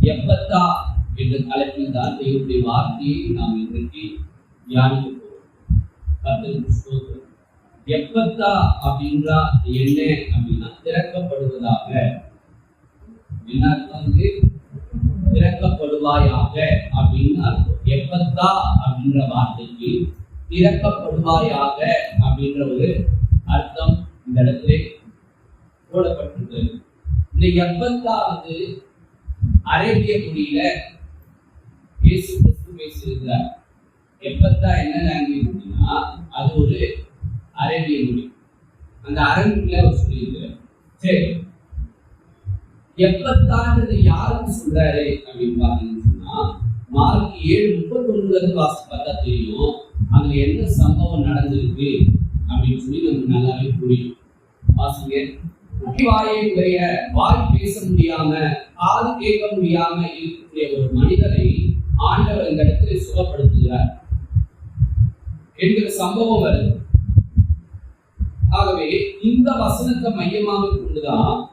எப்பத்தா என்ற தலைப்பில் தான் தேவனுடைய வார்த்தையை நாம் இன்றைக்கு தியானிக்க போகிறோம் ஸ்தோத்திரம். எப்பத்தா அப்படின்றா என்ன அப்படின்னா திறக்கப்படுவதாக. என்ன வந்து திறக்கப்படுவாயாக அப்படின்னு அர்த்தம். எப்பத்தா அப்படின்ற வார்த்தைக்கு திறக்கப்படுவாயாக அப்படின்ற ஒரு அர்த்தம் இந்த இடத்துல போடப்பட்டிருக்கு. இந்த எப்பத்தா வந்து அரேபிய மொழியில இயேசு கிறிஸ்து பேசியிருக்கிறார். எப்பத்தா என்ன லாங்குவேஜ் அப்படின்னா அது ஒரு அரேபிய மொழி. அந்த அரபிக்ல அவர் சொல்லியிருக்கிறார். சரி எப்பத்தான்றது யாருக்கு சொல்றாரு அப்படின்னு பாத்தீங்கன்னு சொன்னா மார்க் ஏழு முப்பத்தி இருந்து வாசி பார்த்தா தெரியும் அங்க என்ன சம்பவம் நடந்திருக்கு அப்படின்னு சொல்லி நமக்கு நல்லாவே புரியும். வாசிங்க. குட்டி வாயை உடைய வாய் பேச முடியாம காது கேட்க முடியாம இருக்கக்கூடிய ஒரு மனிதனை ஆண்டவர் இந்த இடத்துல சுகப்படுத்துகிறார். என்கிற சம்பவம் வருது. ஆகவே இந்த வசனத்தை மையமாக கொண்டுதான்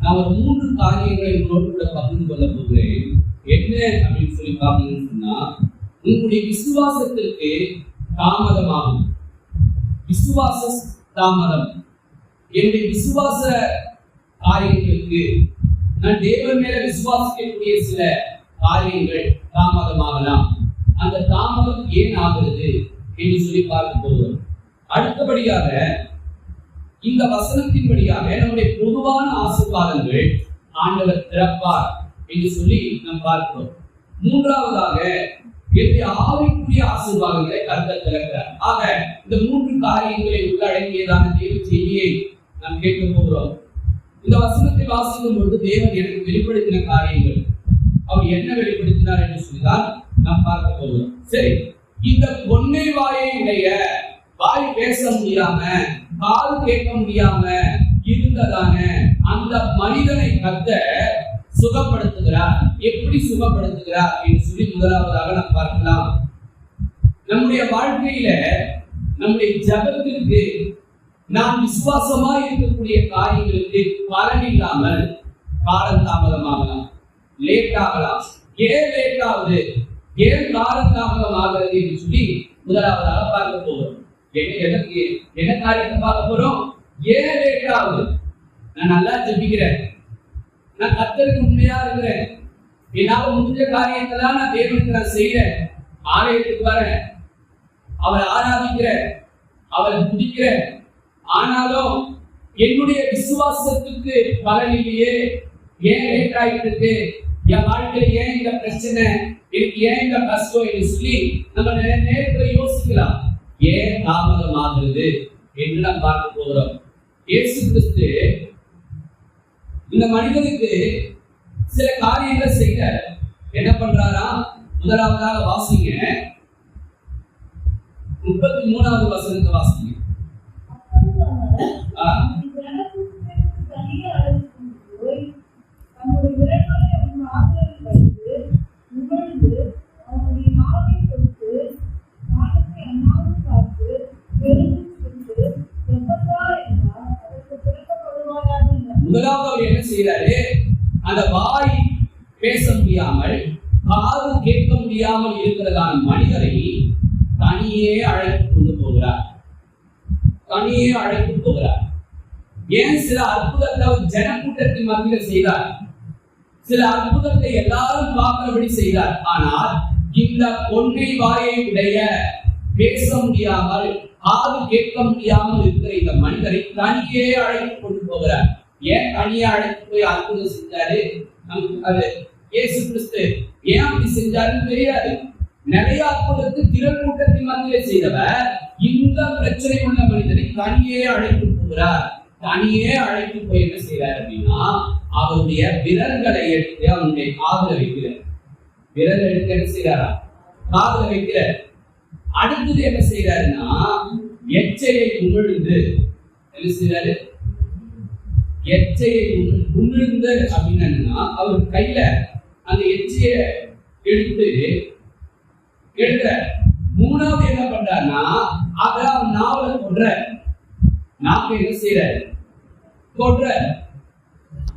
நான் ஒரு மூன்று காரியங்களை உங்களோடு கூட பகிர்ந்து கொள்ள போகிறேன். என்ன அப்படின்னு சொல்லி பார்த்தீங்கன்னு சொன்னா உங்களுடைய விசுவாசத்திற்கு தாமதமாகும். விசுவாச தாமதம். என்னுடைய விசுவாச காரியங்களுக்கு நான் தேவன் மேல விசுவாசிக்கக்கூடிய சில காரியங்கள் தாமதமாகலாம். அந்த தாமதம் ஏன் ஆகிறது என்று சொல்லி பார்க்க போகிறோம் அடுத்தபடியாக இந்த வசனத்தின்படியாக நம்முடைய பொதுவான ஆசீர்வாதங்கள் ஆண்டவர் திறப்பார் என்று சொல்லி நாம் பார்க்கிறோம். மூன்றாவதாக என்னுடைய ஆவிக்குரிய ஆசீர்வாதங்களை கருத்த திறக்கிறார் ஆக இந்த மூன்று காரியங்களை உள்ளடங்கியதான தேவ செய்தியை நாம் கேட்க போகிறோம் இந்த வசனத்தை வாசிக்கும் பொழுது தேவன் எனக்கு வெளிப்படுத்தின காரியங்கள் அவர் என்ன வெளிப்படுத்தினார் என்று சொல்லிதான் நாம் பார்க்க போகிறோம். சரி இந்த பொன்னை வாயை உடைய வாய் பேச முடியாம கால் கேட்க முடியாம இருந்ததான அந்த மனிதனை கத்த சுகப்படுத்துகிறார். எப்படி சுகப்படுத்துகிறார் என்று சொல்லி முதலாவதாக நாம் பார்க்கலாம். நம்முடைய வாழ்க்கையில நம்முடைய ஜபத்திற்கு நாம் விசுவாசமா இருக்கக்கூடிய காரியங்களுக்கு பலன் இல்லாமல் காலம் தாமதமாகலாம். லேட் ஆகலாம். ஏன் லேட் ஆகுது? ஏன் காலம் தாமதம் ஆகிறது என்று சொல்லி முதலாவதாக பார்க்க போகிறோம். என்ன எதற்கு என்ன காரியத்தை பார்க்க போறோம்? ஏன் லேட் ஆகுது? நான் நல்லா ஜபிக்கிறேன். நான் கத்தருக்கு உண்மையா இருக்கிறேன். என்னால முடிஞ்ச காரியத்தை நான் தேவனுக்கு நான் செய்யறேன் ஆலயத்துக்கு வரேன். அவரை ஆராதிக்கிறேன். அவரை துதிக்கிறேன். ஆனாலும் என்னுடைய விசுவாசத்துக்கு பலன் இல்லையே? ஏன் லேட் ஆகிட்டு இருக்கு என் வாழ்க்கையில ஏன் இந்த பிரச்சனை? எனக்கு ஏன் இந்த கஷ்டம்? என்று சொல்லி நம்ம நிறைய நேரத்துல யோசிக்கலாம். ஏன் தாமதம் ஆகுது? என்று நாம் பார்க்க போகிறோம். இயேசு கிறிஸ்து இந்த மனிதனுக்கு சில காரியங்களை செய்ய என்ன பண்றாரா? முதலாவதாக வாசிங்க. முப்பத்தி மூணாவது வசனத்தை வாசிங்க. முதலாவது அவர் என்ன செய்யறாரு அந்த வாய் பேச முடியாமல் காது கேட்க முடியாமல் இருக்கிறதான மனிதரை தனியே அழைத்து கொண்டு போகிறார். தனியே அழைத்து ஏன் சில அற்புதத்தை அவர் ஜனக்கூட்டத்தின் மத்தியில் செய்தார்? சில அற்புதத்தை எல்லாரும் பார்க்கிறபடி செய்தார். ஆனால் இந்த பொன்னை வாயை உடைய பேச முடியாமல் காது கேட்க முடியாமல் இருக்கிற இந்த மனிதரை தனியே அழைத்து கொண்டு போகிறார். ஏன் தனியே அழைத்து போய் அற்புதம் செஞ்சாரு? நமக்கு அது ஏசு கிறிஸ்து. ஏன் அப்படி செஞ்சாருன்னு தெரியாது. நிறைய அற்புதத்தை திரக்கூட்டத்தின் மத்தியிலே செய்தவர் இந்த பிரச்சனை உள்ள மனிதனை தனியே அழைத்து போகிறார். தனியே அழைத்து போய் என்ன செய்யறாரு அப்படின்னா அவருடைய விரல்களை எடுத்து அவனுடைய காதல வைக்கிறார். விரல் எடுத்து என்ன செய்யறாரா காதல வைக்கிறார். அடுத்தது என்ன செய்யறாருன்னா எச்சையை உமிழ்ந்து என்ன செய்யறாரு எச்சையை உமிழ்- உமிழ்ந்து அப்படின்னு அவர் கையில அந்த எச்சையை எடுத்து எடுக்கிறார் மூணாவது என்ன பண்றாருன்னா அதை அவன் நாவல கொன்ற நாக்கு என்ன செய்யறாரு போன்ற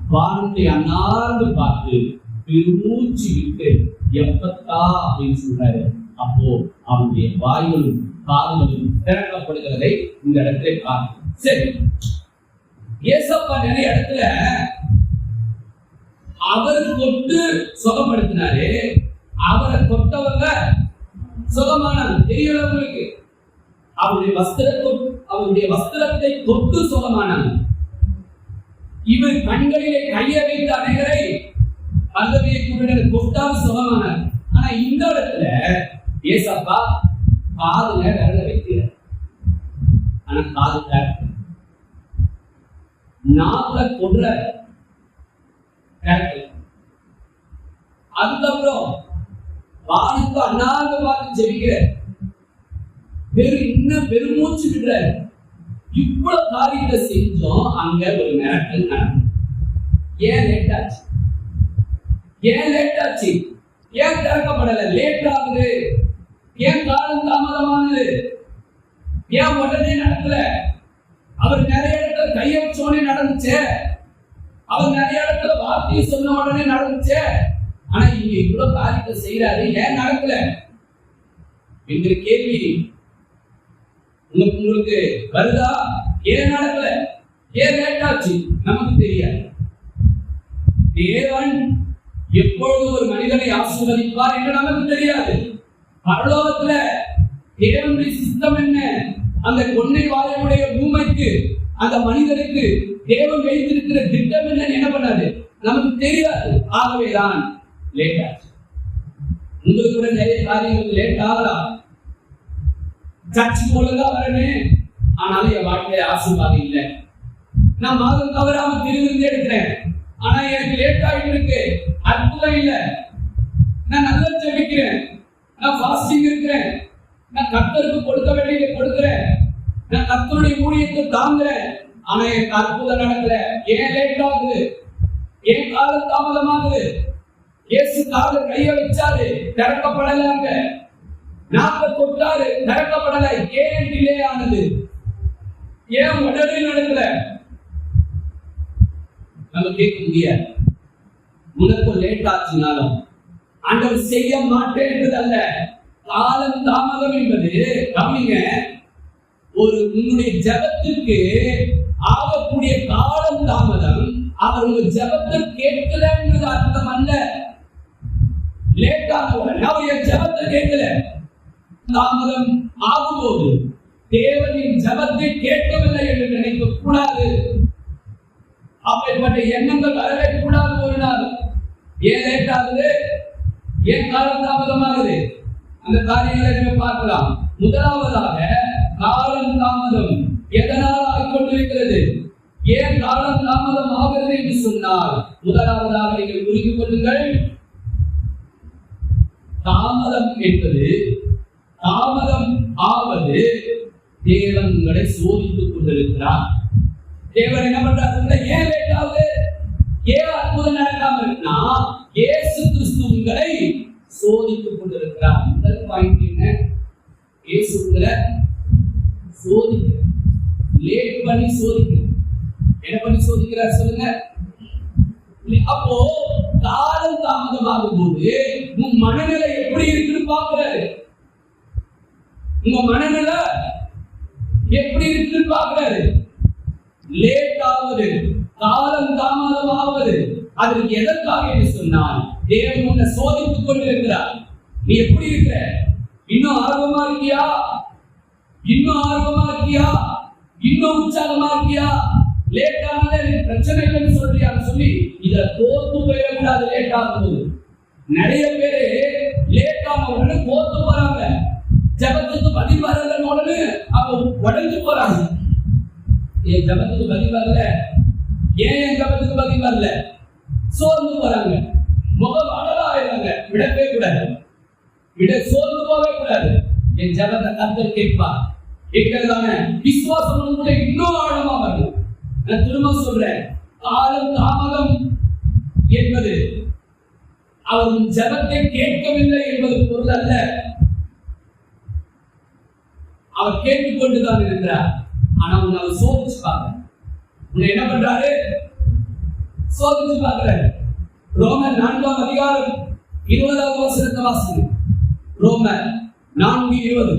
வானத்தை அண்ணாந்து பார்த்து பெருமூச்சு விட்டு எப்பத்தா? அப்படின்னு சொல்றாரு. அப்போ அவனுடைய வாய்களும் காதலும் திறக்கப்படுகிறதை இந்த இடத்துல பார்க்கணும் சரி. ஏசப்பா நிறைய இடத்துல அவர் தொட்டு சுகப்படுத்தினாரு. அவரை தொட்டவங்க சுகமானாங்க. தெரியல அவருடைய வஸ்திரத்தை அவருடைய வஸ்திரத்தை தொட்டு சுகமானாங்க. இவர் கண்களிலே கையை வைத்து அனைவரை பல்லவியை கூட தொட்டால் சுகமானார் ஆனா இந்த இடத்துல ஏசப்பா காதுல விரல வைக்கிறார். ஆனா காது கேட்க நாக்க கொடுற அதுக்கப்புறம் வானுக்கு அண்ணாந்து பார்த்து ஜெபிக்கிற பெரு இன்னும் பெருமூச்சு விடுற இவ்வளவு காரியத்தை செஞ்சோம் அங்க ஒரு மிரட்டல் நடக்கும் ஏன் லேட் ஆச்சு? ஏன் லேட் ஆச்சு? ஏன் திறக்கப்படல? லேட் ஆகுது. ஏன் காலம் தாமதமானது? ஏன் உடனே நடக்கல? அவர் நிறைய இடத்துல கைய உடனே நடந்துச்சு. அவர் நிறைய இடத்துல வார்த்தையை சொன்ன உடனே நடந்துச்சு. ஆனா இங்க இவ்வளவு காரியத்தை செய்யறாரு ஏன் நடக்கல? என்கிற கேள்வி உங்களுக்கு உங்களுக்கு வருதா? ஏன் நடக்கல? ஏன் லேட்டாச்சு? நமக்கு தெரியாது. தேவன் எப்பொழுது ஒரு மனிதனை ஆசீர்வதிப்பார் என்று நமக்கு தெரியாது. பரலோகத்துல தேவனுடைய சித்தம் என்ன? அந்த கொன்னை வாழையுடைய பூமைக்கு அந்த மனிதனுக்கு தேவன் வைத்திருக்கிற திட்டம் என்ன? என்ன பண்ணாது நமக்கு தெரியாது. ஆகவேதான் லேட் ஆச்சு உங்களுக்கு கூட நிறைய காரியங்கள் லேட் ஆகலாம். சர்ச்சுக்கு ஒழுங்கா வரணும் ஆனாலும் என் வாழ்க்கையில ஆசீர்வாதம் இல்லை. நான் மாதம் தவறாம திருவிருந்து எடுக்கிறேன். ஆனா எனக்கு லேட் ஆகிட்டு இருக்கு அற்புதம் இல்லை. நான் நல்லா ஜெபிக்கிறேன். நான் ஃபாஸ்டிங் இருக்கிறேன். நான் கத்தருக்கு கொடுக்க வேண்டியதை கொடுக்கிறேன். நான் கத்தருடைய ஊழியத்தை தாங்குறேன். ஆனா எனக்கு அற்புதம் நடக்கல. ஏன் லேட் ஆகுது? ஏன் காலம் தாமதமாகுது? இயேசு கால கைய வச்சாரு. திறக்கப்படலாங்க நாற்பத்தி ஒட்டாறு திறக்கப்படலை. ஏன் டிலே ஆனது ஏன் உடனே நடக்கல? நம்ம கேட்க முடியாது உனக்கு லேட் ஆச்சுனாலும் ஆண்டவர் செய்ய மாட்டேன் என்பது அல்ல காலம் தாமதம் என்பது கவனிங்க ஒரு உன்னுடைய ஜபத்திற்கு ஆகக்கூடிய காலம் தாமதம் அவர் உங்க ஜபத்தை கேட்கல என்பது அர்த்தம் அல்ல லேட் ஆக அவர் என் ஜபத்தை கேட்கல. தாமதம் ஆகும்போது தேவனின் ஜபத்தை கேட்கவில்லை என்று நினைக்க கூடாது அப்படிப்பட்ட எண்ணங்கள் வரவே கூடாது ஒரு நாள். ஏன் லேட் ஆகுது ஏன் காலம் தாமதமாகுது? அந்த காரியங்களை நீங்க பார்க்கலாம். முதலாவதாக காலம் தாமதம் எதனால் ஆகிக்கொண்டிருக்கிறது? ஏன் காலம் தாமதம் ஆகிறது என்று சொன்னால் முதலாவதாக நீங்கள் புரிந்து கொள்ளுங்கள். தாமதம் என்பது தாமதம் ஆவது தேவன் உங்களை சோதித்துக் கொண்டிருக்கிறார். தேவன் என்ன பண்றாரு ஏன் லேட்டாவது ஏன் அற்புதம் நடக்காம இருக்குன்னா இயேசு கிறிஸ்து உங்களை சோதித்துக் கொண்டிருக்கிறார். முதல் பாயிண்ட் என்ன? இயேசு உங்களை சோதிக்கிறார். லேட் பண்ணி சோதிக்கிறார். என்ன பண்ணி சோதிக்கிறார் சொல்லுங்க. அப்போ காலம் தாமதமாகும் போது உன் மனநிலை எப்படி இருக்குன்னு பாக்குறாரு உங்க மனநில எப்படி இருக்குன்னு பாக்குறாரு லேட் ஆவது காலம் தாமதம் ஆகுது அதற்கு எதற்காக என்று சொன்னால் தேவன் உன்னை சோதித்துக் கொண்டிருக்கிறார். நீ எப்படி இருக்கிற? இன்னும் ஆர்வமா இருக்கியா? இன்னும் ஆர்வமா இருக்கியா? இன்னும் உற்சாகமா இருக்கியா? லேட் ஆனது எனக்கு பிரச்சனை இல்லைன்னு சொல்றியான்னு சொல்லி இத தோத்து போயிடக்கூடாது லேட் ஆகும்போது. நிறைய பேரு லேட் ஆன தோத்து போறாங்க. ஜபத்துக்கு பதில் வரல உடனே அவங்க உடஞ்சு போறாங்க. என் ஜபத்துக்கு பதில் வரல? ஏன் என் ஜபத்துக்கு பதில் வரல? சோர்ந்து போறாங்க. முகம் ஆயிடுறாங்க விடவே கூடாது. விட சோர்ந்து போகவே கூடாது. என் ஜபத்தை கத்தர் கேட்பா கேட்கறதான விசுவாசம் கூட இன்னும் ஆழமா வரும் நான் திரும்ப சொல்றேன். காலம் தாமதம் என்பது அவர் ஜபத்தை கேட்கவில்லை என்பது பொருள் அல்ல. அவர் கேட்டுக்கொண்டுதான் இருக்கிறார். ஆனா உன்னை அவர் சோதிச்சு பார்க்க உன்னை என்ன பண்றாரு? சோதிச்சு பார்க்கிறாரு ரோமர் நான்காம் அதிகாரம் இருபதாவது வசனத்தை வாசிங்க ரோமர் நான்கு இருபது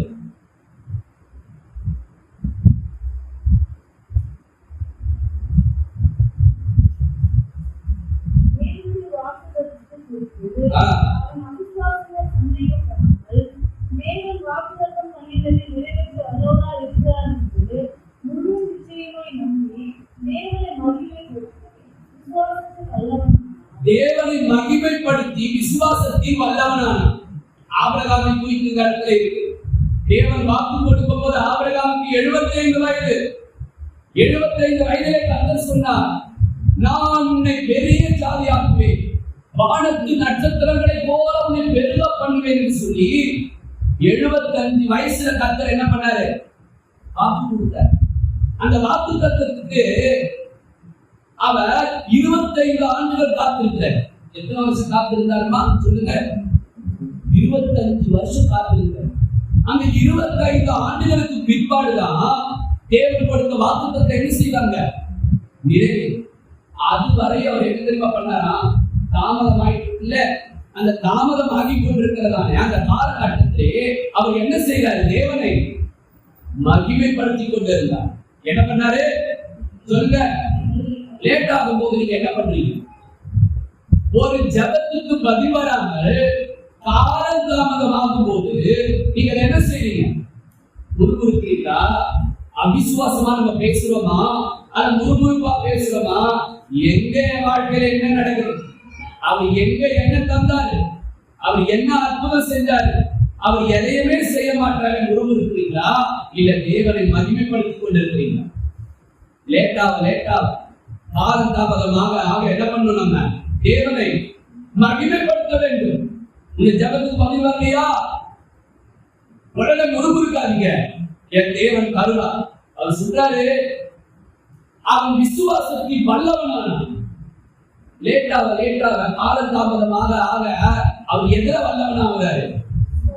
தேவனுடைய வாக்குத்தத்தத்தை குறித்து ஆ. அவன் அவிசுவாசிகள் சந்தேகப்படாமல், தேவன் வாக்குத்தத்தம் பண்ணினதை நிறைவேற்ற வல்லவராய் இருக்கிறார் என்று முழு நிச்சயமாய் நம்பி, தேவனை மகிமைப்படுத்தி, விசுவாசத்தில் வல்லவனானான். தேவனை மகிமைப்படுத்தி விசுவாசத்தில் வல்லவனான ஆபிரகாமை குறிக்கும் கருத்துல இருக்கு. தேவன் வாக்கு கொடுக்கும் போது ஆபிரகாமுக்கு 75 வயது. 75 வயதிலே கர்த்தர் சொன்னார் நான் உன்னை பெரிய ஜாதியாக்குவேன். வானத்து நட்சத்திரங்களை போல உன்னை பெருக பண்ணுவேன் சொல்லி 75 வயசுல கத்தர் என்ன பண்ணாரு? வாக்கு கொடுத்தார். அந்த வாக்கு தத்துவத்துக்கு அவர் 25 ஆண்டுகள் காத்திருக்கிறார். எத்தனை வருஷம் காத்திருந்தாருமா? சொல்லுங்க. 25 வருஷம் காத்திருக்கிறார். அந்த 25 ஆண்டுகளுக்கு பிற்பாடுதான் தேவன் கொடுத்த வாக்குத்தத்தை என்ன செய்வாங்க? நிறைவு அதுவரை அவர் என்ன தெரியுமா பண்ணாரா? தாமதம் ஆயிட்டு இல்ல அந்த தாமதம் ஆகி கொண்டிருக்கிறதானே அந்த காலகட்டத்திலே அவர் என்ன செய்யறாரு தேவனை மகிமைப்படுத்தி கொண்டிருந்தார். என்ன பண்ணாரு? சொல்லுங்க. லேட் ஆகும் போது நீங்க என்ன பண்றீங்க? ஒரு ஜபத்துக்கு பதில் வராமல் காலம் தாமதமாகும் போது நீங்க என்ன செய்றீங்க? முறுமுறுக்கிறீங்களா அவிசுவாசமா நம்ம பேசுறோமா? அது முறுமுறுப்பா பேசுறோமா? எங்க என் வாழ்க்கையில என்ன நடக்குது? அவர் எங்க என்ன தந்தாரு? அவர் என்ன அற்புதம் செஞ்சாரு? அவர் எதையுமே செய்ய மாட்டாரு முறுமுறுக்கிறீங்களா இல்ல தேவனை மகிமைப்படுத்திக் கொண்டிருக்கிறீங்களா லேட்டாவ லேட்டாக. காலம் ஆக என்ன பண்ணணும் நம்ம? தேவனை மகிமைப்படுத்த வேண்டும். இந்த ஜபத்துக்கு பதில் வரலையா? உடனே முறுமுறுக்காதீங்க. என் தேவன் கருணா. அவர் சொல்றாரு அவன் விசுவாசத்தில் வல்லவனான. லேட்டாக லேட்டாக காலந்தாமதமாக ஆக அவர் எதிர வல்லவனாகிறாரு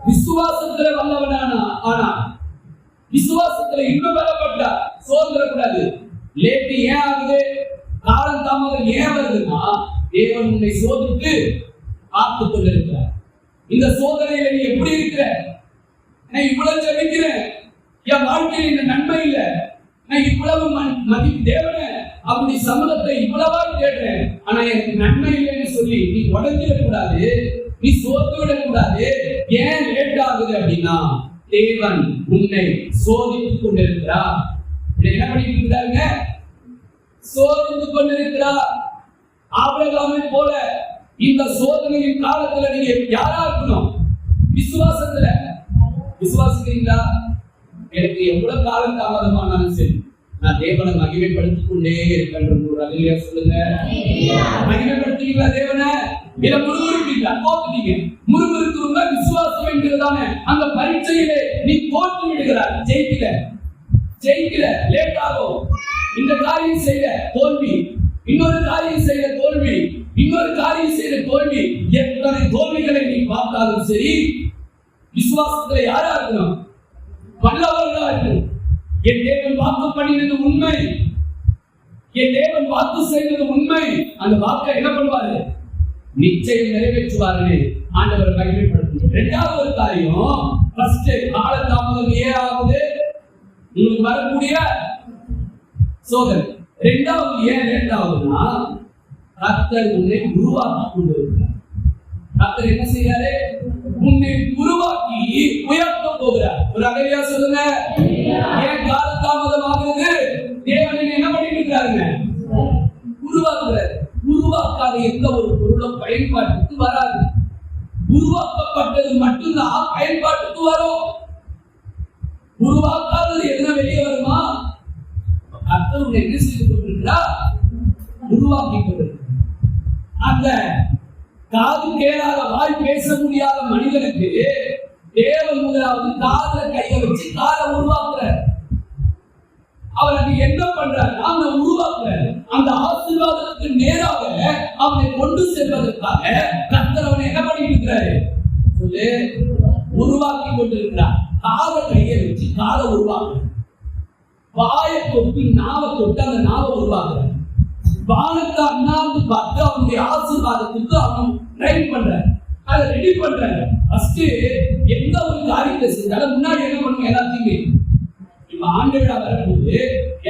விசுவாசத்துல வல்லவனானா ஆனா விசுவாசத்துல இன்னும் பலப்பட்டா சோதனை கூடாது லேட்டு ஏன் ஆகுது? காலம் தாமதம் ஏன் வருதுன்னா தேவன் உன்னை சோதித்து காத்து கொண்டிருக்கிறார். இந்த சோதனையில நீ எப்படி இருக்கிற? நான் இவ்வளவு ஜபிக்கிறேன் என் வாழ்க்கையில் இந்த நன்மை இல்லை. நான் இவ்வளவு மதி தேவனே அப்படி சம்மதத்தை இவ்வளவா தேடுறேன். ஆனா எனக்கு நன்மை இல்லைன்னு சொல்லி நீ உடஞ்சிடக்கூடாது. நீ சோர்ந்து விடக்கூடாது. ஏன் லேட் ஆகுது அப்படின்னா தேவன் உன்னை சோதித்துக் கொண்டிருக்கிறார். என்ன பண்ணிட்டு இருக்கிறாருங்க சோதித்துக் கொண்டிருக்கிறார் ஆபிரகாமை போல இந்த சோதனையின் காலத்துல நீங்க யாரா இருக்கணும்? விசுவாசத்துல. விசுவாசிக்கிறீங்களா? எனக்கு எவ்வளவு காலம் தாமதமானாலும் சரி நான் தேவனை மகிமைப்படுத்திக் கொண்டே இருக்கின்ற ஒரு அலையா சொல்லுங்க. மகிமைப்படுத்துவீங்களா தேவனை? இத முறுமுறுப்பீங்களா? தோத்துட்டீங்க. முறுமுறுக்குவங்க விசுவாசம் என்கிறதானே அந்த பரீட்சையிலே நீ தோற்று விடுகிறார் ஜெயிக்கல. ஜெயிக்கல. லேட் ஆகும். இந்த காரியம் செய்த தோல்வி இன்னொரு காரியம் செய்த தோல்வி இன்னொரு காரியம் செய்த தோல்வி. எத்தனை தோல்விகளை நீ பார்த்தாலும் சரி விசுவாசத்துல யாரா இருக்கணும்? வல்லவர்களா இருக்கணும் என் தேவன் வாக்கு பண்ணினது உண்மை. என் தேவன் வாக்கு செய்தது உண்மை. அந்த வாக்கை என்ன பண்ணுவாரு? நிச்சயம் நிறைவேற்றுவாரு ஆண்டவர் மகிமைப்படுத்தும் இரண்டாவது ஒரு காரியம் ஃபர்ஸ்ட் காலதாமதம் ஏ ஆகுது? உங்களுக்கு வரக்கூடிய சோதனை. ரெண்டாவது ஏன் இரண்டாவதுன்னா கர்த்தர் உன்னை உருவாக்கி கொண்டு இருக்கிறார் கர்த்தர் என்ன செய்யறாரு உன்னை உருவாக்கி உயர்த்த போகிறார். ஒரு அகலியா சொல்லுங்க. ஏன் கால காலதாமதமாகிறது தேவன் என்ன பண்ணிட்டு இருக்காருங்க உருவாக்குறாரு. உருவாக்காத எந்த ஒரு பொருளும் பயன்பாட்டுக்கு வராது. உருவாக்கப்பட்டது மட்டும்தான் பயன்பாட்டுக்கு வரும். உருவாக்காதது எதுனா வெளியே வருமா என்ன செய்து கொண்டிருக்கிறார் உருவாக்கி கொண்டிருக்கிறார் அந்த காது கேளாத வாய் பேச முடியாத மனிதனுக்கு தேவன் முதலாவது காதுல கையை வச்சு காதை உருவாக்குறார். அவர் அது என்ன பண்றாரு? அந்த உருவாக்குற அந்த ஆசீர்வாதத்துக்கு நேராக அவனை கொண்டு செல்வதற்காக கத்தர் அவனை என்ன பண்ணிட்டு இருக்கிறாரு? சொல்லு உருவாக்கி கொண்டிருக்கிறார். காதை கையை வச்சு காதை உருவாக்குற வாயை தொட்டு நாவை தொட்டு அந்த நாவை உருவாக்குறார். வானத்தை அண்ணாந்து பார்த்து அவனுடைய ஆசீர்வாதத்துக்கு அவன் ட்ரை பண்றான் அதை ரெடி பண்றாங்க ஃபர்ஸ்ட் எந்த ஒரு காரியத்தை செஞ்சாலும் முன்னாடி என்ன பண்ணுவோம் எல்லாத்தையுமே. இப்ப ஆண்டு விழா வரும்போது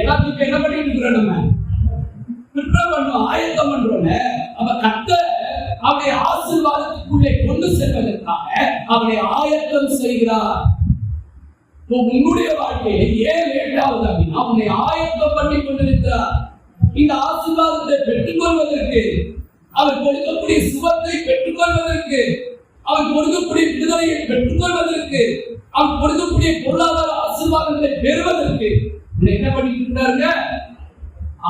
எல்லாத்துக்கும் என்ன பண்ணிட்டு இருக்கிறோம் நம்ம? ப்ரிப்பேர் பண்றோம் ஆயத்தம் பண்றோம்ல. அப்ப கத்த அவனை ஆசீர்வாதத்துக்குள்ளே கொண்டு செல்வதற்காக அவனை ஆயத்தம் செய்கிறார். உன்னுடைய வாழ்க்கையில ஏன் லேட்டாவது அப்படின்னா உன்னை ஆயத்தம் பண்ணி கொண்டிருக்கிறார். இந்த ஆசீர்வாதத்தை பெற்றுக்கொள்வதற்கு அவர் கொடுக்கக்கூடிய சுகத்தை பெற்றுக்கொள்வதற்கு அவர் கொடுக்கக்கூடிய விடுதலையை பெற்றுக்கொள்வதற்கு அவர் கொடுக்கக்கூடிய பொருளாதார ஆசீர்வாதத்தை பெறுவதற்கு என்ன பண்ணிட்டு இருக்கிறாருங்க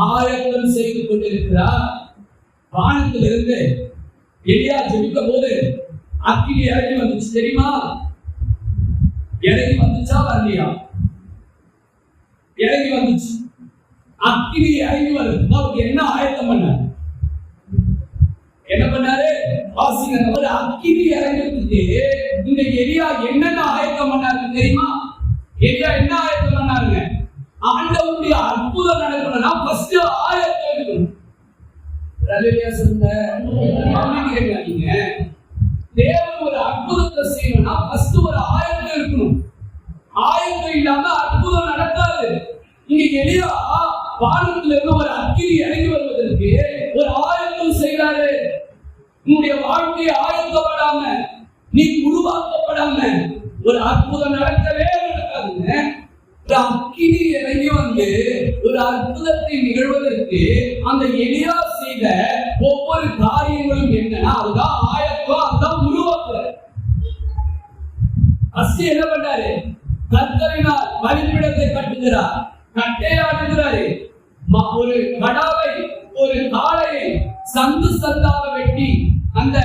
ஆயத்தம் செய்து கொண்டிருக்கிறார். வானத்திலிருந்து எலியா ஜெபித்த போது அக்கினி இறங்கி வந்துச்சு தெரியுமா? இறங்கி வந்துச்சா வரலையா? இறங்கி வந்துச்சு. அக்கினி இறங்கி வருது. அவருக்கு என்ன ஆயத்தம் பண்ணார்? என்ன பண்ணாரு? வாசிங்க அக்கினி இறங்கிறதுக்கு இந்த எரியா என்னென்ன ஆயத்தம் பண்ணாரு தெரியுமா? எரியா என்ன ஆயத்தம் பண்ணாருங்க? ஆண்டவருடைய அற்புதம் நடக்கணும்னா ஃபர்ஸ்ட் ஆயத்தம் இருக்கணும் ரலியா சொல்லுங்க. நீங்க? தேவன் ஒரு அற்புதத்தை செய்யணும்னா ஃபர்ஸ்ட் ஒரு ஆயத்தம் இருக்கணும் ஆயத்தம் இல்லாம அற்புதம் நடக்காது. இங்க எளியா வானத்துல இருந்து ஒரு அக்கினி இறங்கி வருவதற்கு ஒரு ஆயத்தம் செய்யறாரு உன்னுடைய வாழ்க்கையை ஆயத்தப்படாம நீ உருவாக்கப்படாம ஒரு அற்புதம் நடக்கவே நடக்காதுங்க. ஒரு அக்கினி இறங்கி வந்து ஒரு அற்புதத்தை நிகழ்வதற்கு அந்த எளியா செய்த ஒவ்வொரு காரியங்களும் என்னன்னா அது அஸ்தி என்ன பண்ணாரு? கத்தரினால் பலிபீடத்தை கட்டுகிறார். கட்டையாடுகிறாரு ம- ஒரு கடாவை ஒரு காளையை சந்து சந்தாக வெட்டி அந்த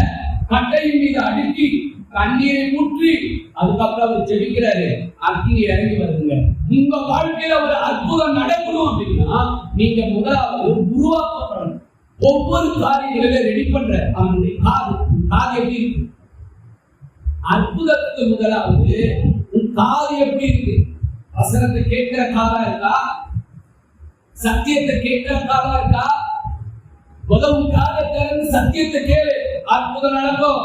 கட்டையின் மீது அடுக்கி கண்ணீரை ஊற்றி அதுக்கப்புறம் அவர் ஜெபிக்கிறாரு. அக்னி இறங்கி வருதுங்க உங்க வாழ்க்கையில ஒரு அற்புதம் நடக்கணும் அப்படின்னா நீங்க முதலாவது உருவாக்கப்படணும். ஒவ்வொரு காரியங்களிலும் ரெடி பண்ற அவனுடைய காது. காது எப்படி இருக்கு? அற்புதத்துக்கு முதலாவது உன் காது எப்படி இருக்கு? வசனத்தை கேட்கிற காதா இருக்கா? சத்தியத்தை கேட்கிற காதா இருக்கா? உதவும் காதை திறந்து சத்தியத்தை கேளு. அற்புதம் நடக்கும்.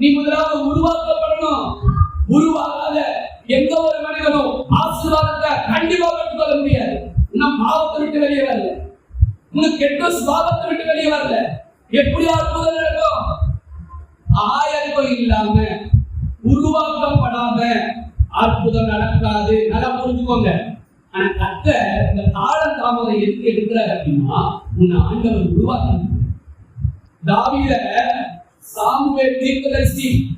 நீ முதலாவது உருவாக்கப்படணும். உருவாகாத எந்த ஒரு மனிதனும் ஆசீர்வாதத்தை கண்டிப்பா பெற்றுக்கொள்ள முடியாது. இன்னும் பாவத்தை விட்டு வெளியே வரல. உனக்கு கெட்ட சுபாவத்தை விட்டு வெளியே வரல. எப்படி அற்புதம் நடக்கும்? ஆயத்தம் இல்லாம உருவாக்கப்படாம அற்புதம் நடக்காது. நல்லா புரிஞ்சுக்கோங்க. ஆனா கத்த இந்த காலம் தாமதம் எதுக்கு எடுக்கிறார் அப்படின்னா உன்னை ஆண்டவர் உருவாக்கி. தாவியில சாமுவேல் தீர்க்கதரிசி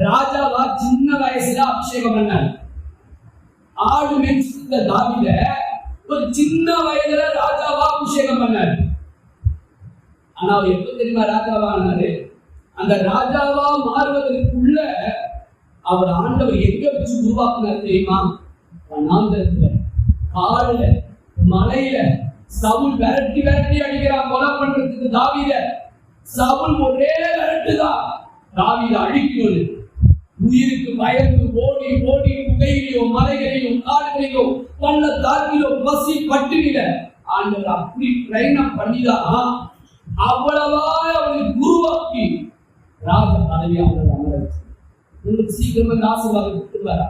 ராஜாவா சின்ன வயசுல அபிஷேகம் பண்ணார். ஆடு மேய்ச்சிருந்த தாவில ஒரு சின்ன வயதுல ராஜாவா அபிஷேகம் பண்ணார். ஆனா அவர் எப்ப தெரியுமா ராஜாவா ஆனாரு? அந்த ராஜாவா மாறுவதற்குள்ள அவர் ஆண்டவர் எங்க வச்சு உருவாக்குனார் தெரியுமா? வனாந்தரத்துல. காடுல மலையில சவுல் விரட்டி விரட்டி அடிக்கிறான். கொலை பண்றதுக்கு தாவித. சவுல் ஒரே விரட்டுதான் தாவித அழிக்கணும் உயிருக்கு பயந்து ஓடி ஓடி புகையிலையும் மலைகளையும் காடுகளையும் தாக்கிலோ பசி பட்டினில ஆண்டவர் அப்படி ட்ரைன் அப் பண்ணிதான். அவ்வளவா அவனை உருவாக்கி ராஜ பதவி அவர் அமர உங்களுக்கு சீக்கிரமா காசு ஆசீர்வாதம் கொடுத்துருவாரா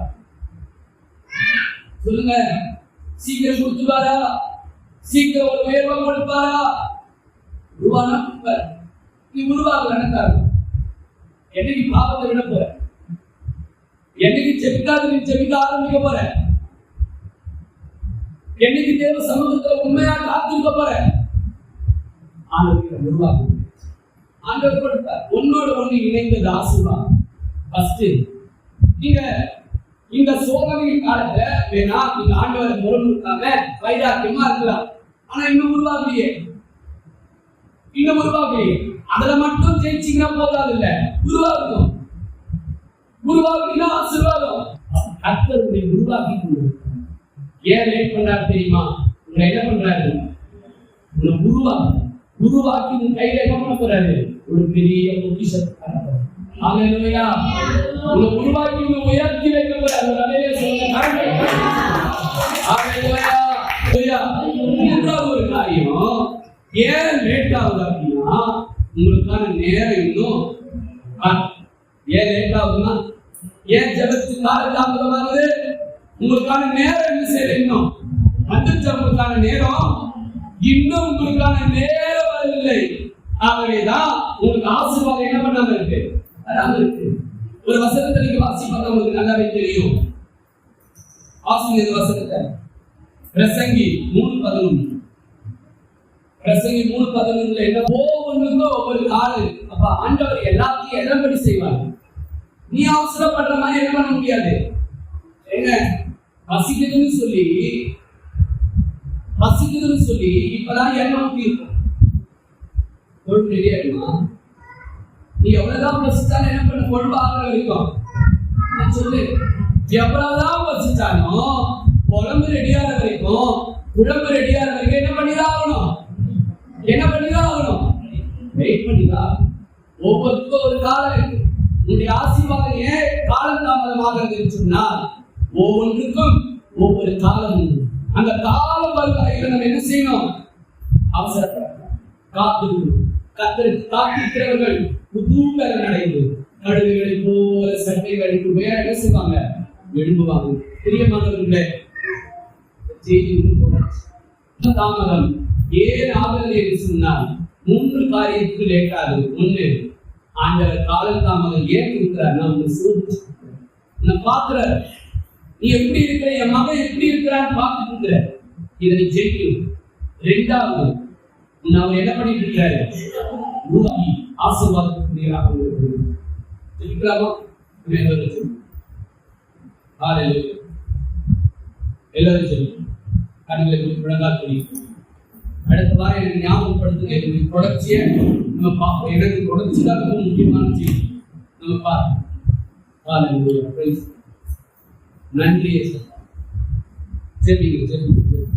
சொல்லுங்க. சீக்கிரம் கொடுத்துருவாரா சீக்கிரம் ஒரு உயர்வம் கொடுப்பாரா? உருவானா நீ உருவாக காரணம் என்னைக்கு பாவத்தை விட போற? என்னைக்கு ஜெபிக்காத நீ ஜெபிக்க ஆரம்பிக்க போற? என்னைக்கு தேவ சமூகத்துல உண்மையா காத்திருக்க போற? ஆண்டவர் உருவாகும் ஆண்டவர் கொடுத்தார் உன்னோட ஒண்ணு இணைந்தது ஆசீர்வாதம். ஃபர்ஸ்ட் நீங்க இந்த சோதனை காலத்துல வேணா நீங்க ஆண்டவர் முறைமுறுக்காம வைராக்கியமா இருக்கலாம். ஆனா இன்னும் உருவாகலையே. இன்னும் உருவாகலையே. அதுல மட்டும் ஜெயிச்சீங்கன்னா போதாது இல்ல உருவாகணும் உருவாக்கினா ஆசீர்வாதம். கர்த்தர் உருவாக்கி ஏன் லேட் பண்றாரு தெரியுமா? உங்களை என்ன பண்றாரு? உங்களை உருவாக்கு உருவாக்கி உன் கையில என்ன போறாரு. ஒரு பெரிய பொக்கிஷத்தை தர உங்களை உருவாக்கி உங்களை உயர்த்தி வைக்க போறாரு. அலையிலே சொல்லுங்க மூன்றாவது ஒரு காரியம் ஏன் லேட் ஆகுது அப்படின்னா உங்களுக்கான நேரம் இன்னும் ஏன் லேட் ஆகுதுன்னா ஏன் ஜபத்துக்கு காலதாமதமாகுது உங்களுக்கான நேரம் என்ன செய்யல இன்னும். வந்துச்சு உங்களுக்கான நேரம்? இன்னும் உங்களுக்கான நேரம் வரவில்லை ஆகவேதான் உங்களுக்கு ஆசீர்வாதம் என்ன பண்ணாம இருக்கு? வராம இருக்கு. ஒரு வசனத்தை நீங்க வாசிப்பாங்க உங்களுக்கு நல்லாவே தெரியும். ஆசிரியர் வசனத்தை. பிரசங்கி மூணு பதினொன்று. பிரசங்கி மூணு பதினொன்றுல என்ன ஒவ்வொன்றுக்கும் ஒவ்வொரு காலம் அப்ப ஆண்டவர் எல்லாத்தையும் இடம்படி செய்வார். நீ அவசரப்படுற மாதிரி என்ன பண்ண முடியாது? என்ன? வசிக்கணும்னு சொல்லி பசிக்குதுன்னு சொல்லி இப்பதான் எண்ணெய் ஊத்தி இருக்கும் கொழுப்பு ரெடி நீ எவ்வளவுதான் பசிச்சாலும் என்ன பண்ண? கொழுப்பு ஆகிற வரைக்கும். நான் சொல்லு எவ்வளவுதான் பசிச்சாலும் குழம்பு ரெடியாகிற வரைக்கும் உடம்பு ரெடியாகிற வரைக்கும் என்ன பண்ணிதான் ஆகணும்? என்ன பண்ணிதான் ஆகணும்? வெயிட் பண்ணிதான் ஒவ்வொருத்தரும் ஒரு காலம் இருக்கு. உன்னுடைய ஆசீர்வாதம் ஏன் காலம் தாமதமாகிறது சொன்னால் ஒவ்வொன்றுக்கும் ஒவ்வொரு காலம் உண்டு. அந்த காலம் வருவதையில் நம்ம என்ன செய்யணும்? அவசரப்பட காத்து கத்திர காத்திருக்கிறவர்கள் புதூகலம் அடைந்து கடுகுகளை போல சட்டைகளுக்கு வேற என்ன செய்வாங்க? எழும்புவாங்க. பிரியமானவர்களே செய்தி தாமதம் ஏன் ஆதரவு என்று சொன்னால் மூன்று காரியத்துக்கு லேட்டாது ஒன்று ஒண்ணு ஆண்டவர் காலம் தாமதம் ஏன் இருக்கிறார் நான் உங்களை சோதிச்சு நான் பாக்குற நீ எப்படி இருக்கிற? என் மகன் எப்படி இருக்கிறான்னு பார்த்துட்டு இருக்கிற. இதை நீ ஜெயிக்கணும் ரெண்டாவது உன்னை அவர் என்ன பண்ணிட்டு இருக்காரு உருவாக்கி ஆசீர்வாதத்துக்கு நேராக இருக்கிறாமா எல்லாரும் ஜெபிப்போம். கண்களை முழங்கால் தெரியும் அடுத்த வாரம் எனக்கு ஞாபகப்படுத்துங்க. எனக்கு தொடர்ச்சியை நம்ம பார்ப்போம். எனக்கு தொடர்ச்சி தான் ரொம்ப முக்கியமான செய்தி. நம்ம பார்ப்போம். நன்றியை Praise. நன்றி